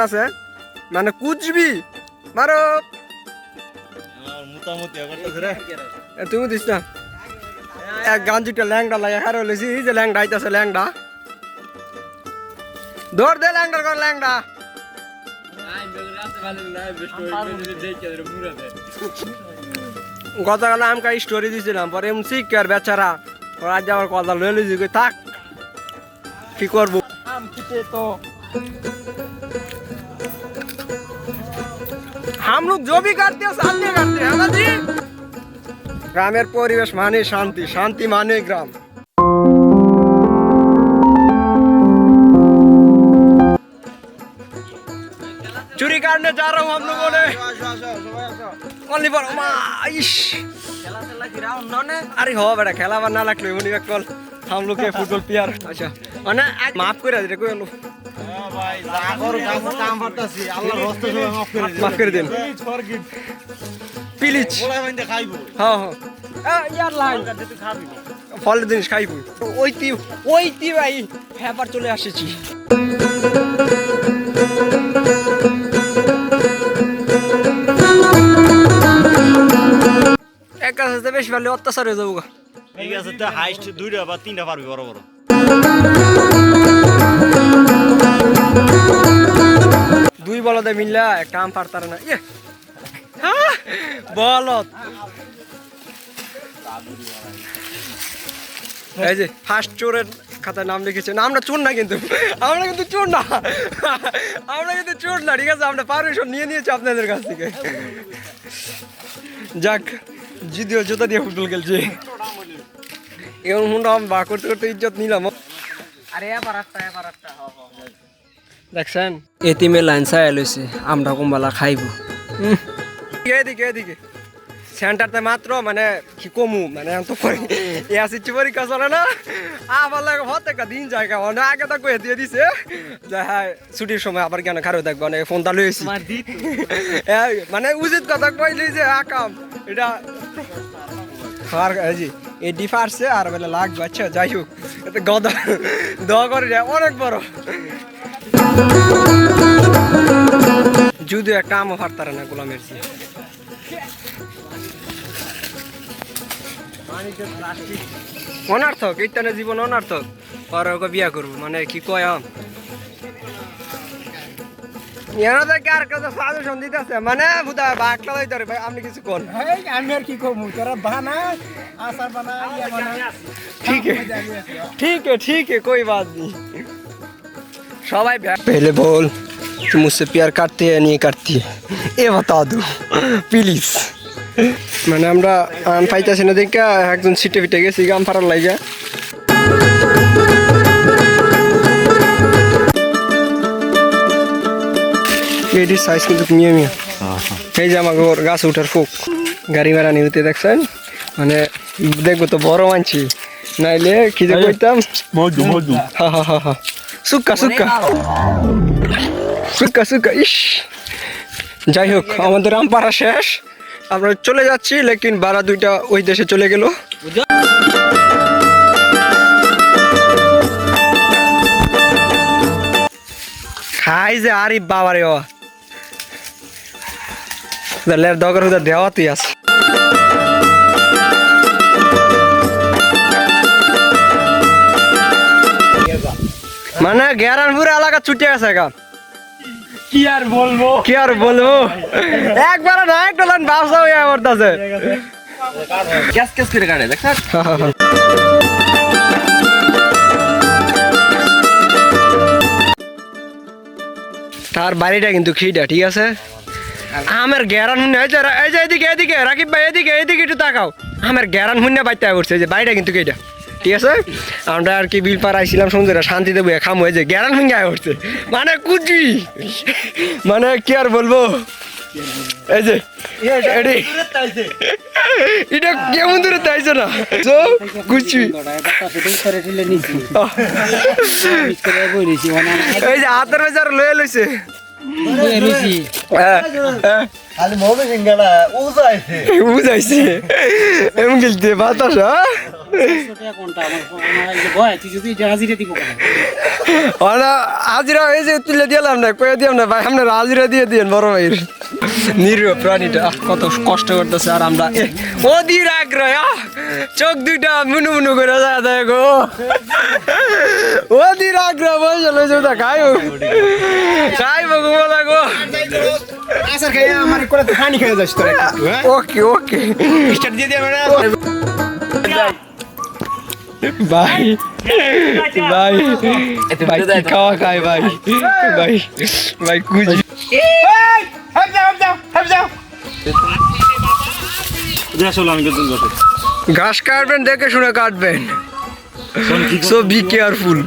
আছে। মানে কুচবি। মারো। মোটামুটি তুমি দিস না। এক গাঞ্জিটা ল্যাংডা লাগে হারো লইছি এই যে ল্যাংডা আইতাছে ল্যাংডা দৌড় দে ল্যাংডা কর ল্যাংডা গতকাল আমাকে স্টোরি দিয়েছিলাম পরে এমন শিখ আর বেচারা ওর আজ আমার কথা লয়ে লইছি কই থাক কি করবো हम लोग जो भी करते हैं साथ में करते हैं है ना जी গ্রামের পরিবেশ মানে শান্তি শান্তি মানে গ্রাম चोरी काटने जा रहा हूँ हम लोगों ने ओनली फॉर इश अरे हो बेटा खेला बना लग लो मुनी कल हम लोग के फुटबॉल प्लेयर अच्छा और आज माफ করে দিরে কই লোক মাফ করে দিন প্লিজ হ্যাঁ হ্যাঁ ইয়ার লাইন ফল জিনিস খাইবো ওই তি ওই তি ভাই হ্যাপার চলে আসেছি এক হতে বেশি পারলে অত্যাচার হয়ে যাব। ঠিক আছে তো হাইস্ট দুইটা বা তিনটা পারবি বড় বড় দুই বলদে মিললা একটা আম পারতার না ইয়ে বলদ এই যে ফার্স্ট চোরের খাতায় নাম লিখেছে। না আমরা চোর না কিন্তু। আমরা কিন্তু চোর না। আমরা কিন্তু চোর না ঠিক আছে? আমরা পারমিশন নিয়ে নিয়েছি আপনাদের কাছ থেকে। যাক যদিও জুতা দিয়ে ফুটবল খেলছে। এমন মনে হয় বা করতে করতে ইজ্জত নিলাম। দেখছেন? এতিমে লাইন চাই লইছে আমরা কোনবেলা খাইব। এদিকে এদিকে সেন্টারতে মাত্র মানে কি কমু মানে তো পরি এসিচ্ছি পরীক্ষা চলে না। আবার লাগে প্রত্যেকটা দিন জায়গা মানে আগে তো কয়ে দিয়ে দিছে। যে হ্যাঁ ছুটির সময় আবার কেন খারো দেখব? মানে ফোনটা লইছি। মানে উচিত কথা কইলি যে আকাম এটা আর এই যে এই ডিফারছে আর বেলা লাগবে আচ্ছা যাই হোক। গদা করে যায় অনেক বড়। যদিও একটা আমও ফারতারে না গোলামের চেয়ে। অনার্থক এইটানে জীবন অনার্থক আর ওকে বিয়া করবো মানে কি কয় আম এরা তো কার কাছে সাজেশন দিতেছে মানে বুদা বাকলা লইতে রে ভাই আপনি কিছু কোন আমি আর কি কমু তোরা বানা আচার বানা ইয়া বানা ठीक है ठीक है ठीक है कोई बात नहीं সবাই पहले बोल तुम मुझसे प्यार करते हैं नहीं करती है এ बता दो প্লিজ মানে আমরা আম পাইতেছি না দেখে একজন সিটে ফিটে গেছি গাম ফারার লাইগা। এটির সাইজ কিন্তু মিয়া মিয়া এই আমাকে ওর গাছ উঠার ফুক। গাড়ি ভাড়া নিতে দেখছেন? মানে দেখব তো বড় মানছি। নাইলে কি যে কইতাম? মজু মজু। হা হা হা হা। সুক্কা সুক্কা। সুক্কা সুক্কা ইস। যাই হোক আমাদের আম পাড়া শেষ। আমরা চলে যাচ্ছি, লেকিন বারা দুইটা ওই দেশে চলে গেল। খাই যে আরে বাবা রে লের দগর হুদা দেওয়া তুই আছে। মানে গ্যারানপুর এলাকা ছুটে গেছে গা। কি আর বলব? কি আর বলব? একবার না একটা লাইন ব্যবসা হয়ে পড়তেছে ক্যাস ক্যাস করে কাটে দেখ তার বাড়িটা কিন্তু খিটা ঠিক আছে? আমার গ্যারান হুন্নে এই যে এই যে এদিকে এদিকে রাকিব ভাই এদিকে এদিকে একটু তাকাও। আমার গ্যারান হুন্নে বাইতে এই যে বাড়িটা কিন্তু কেটা ঠিক আছে? আমরা আর কি বিল পার আইছিলাম সুন্দর শান্তিতে বইয়া খামো, এই যে গ্যারান হুঙ্গে আয় উঠছে। মানে কুচি মানে কি আর বলব? এই যে এটা কেমন দূরে তাইছে না? তো, কুচি। এই যে হাতের আর লয়ে লইছে। হ্যাঁ, হ্যাঁ, উজাইছে বুঝাইছে এমন গেলতে বাতাস হ্যাঁ? হাজিরা হয়েছে তুলে দিলাম না কয়ে দিলাম না ভাই আমরা হাজিরা দিয়ে দিন বড় ভাইয়ের। নিরীহ প্রাণীটা কত কষ্ট করতেছে আর আমরা অধীর আগ্রহ চোখ দুইটা মুনু মুনু করে যায় দেয় গো। অধীর আগ্রহ বসে লইছে ওটা খাইব। খাইব গো বলা গো। আসার খেয়ে আমার করে তো খানি খেয়ে যাস তোরা হ্যাঁ? ওকে ওকে। স্টার্ট দিয়ে দিয়ে ভাই ভাই ভাই কি খাওয়া খায় ভাই? ভাই ভাই কুজি হেপ যাও হেপ যাও হেপ যাও ঘাস কাটবেন দেখে শুনে কাটবেন। সো বি কেয়ারফুল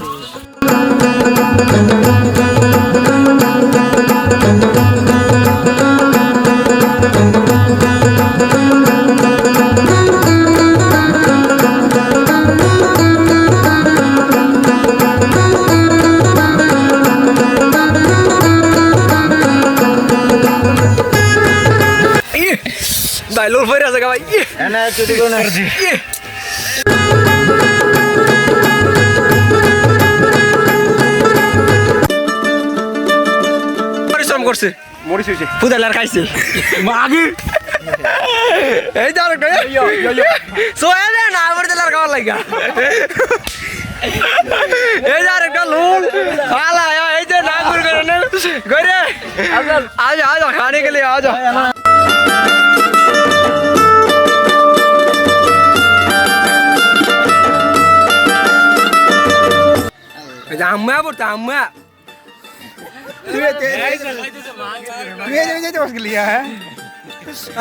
গা ভাই ইয়ে। এনে চুরি করে না ইয়ে। পরিশ্রম করছে মরিস হয়েছে ফুদালার খাইছে মাগি এই যার সোয়া দে না আমার দিলার খাওয়ার লাগা এই যার একটা লোল হালা এই যে না করে করে করে আজ আজ খানে গেলে আজ আম্মা বলতে আম্মা। গেলি হ্যাঁ?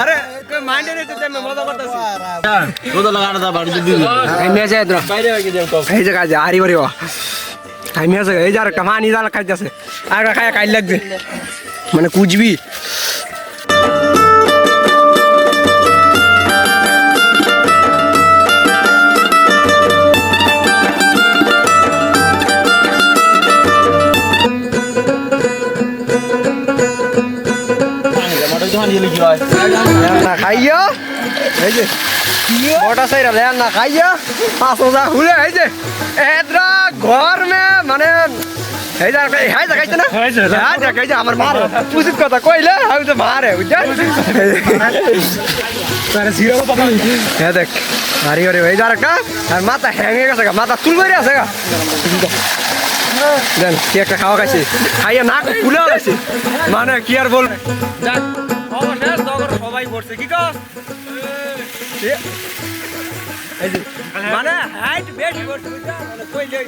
আরে মাইন্ডে রেখে আমি মজা করতেছি। রোদা লাগানো দা বাড়িতে দিবি। আমি আছে এদ্র এই যে কাজে আরি বারি আমি আছে এই যে আরেকটা জাল খাইতেছে আর খায় খাই লাগবে। মানে কুচবি না খাইয়া? এই যে মোটা সাইরা লেন না খাইয়া পাঁচ হাজার হুলে এই যে এদ্রা ঘর মে মানে এই যে হাই যা খাইছে না? হাই যা খাইছে আমার মার। উচিত কথা কইলে আমি তো মারে বুঝছেন হ্যাঁ দেখ হারি হারি এই যার একটা আর মাথা হ্যাঙে গেছে গা মাথা চুল বেরিয়ে আছে গা। দেন কি একটা খাওয়া খাইছে। খাইয়া নাক ফুলেও গেছে মানে কি আর বল করছে কি মানে হাইট বেশি করছে কই মানে কইলে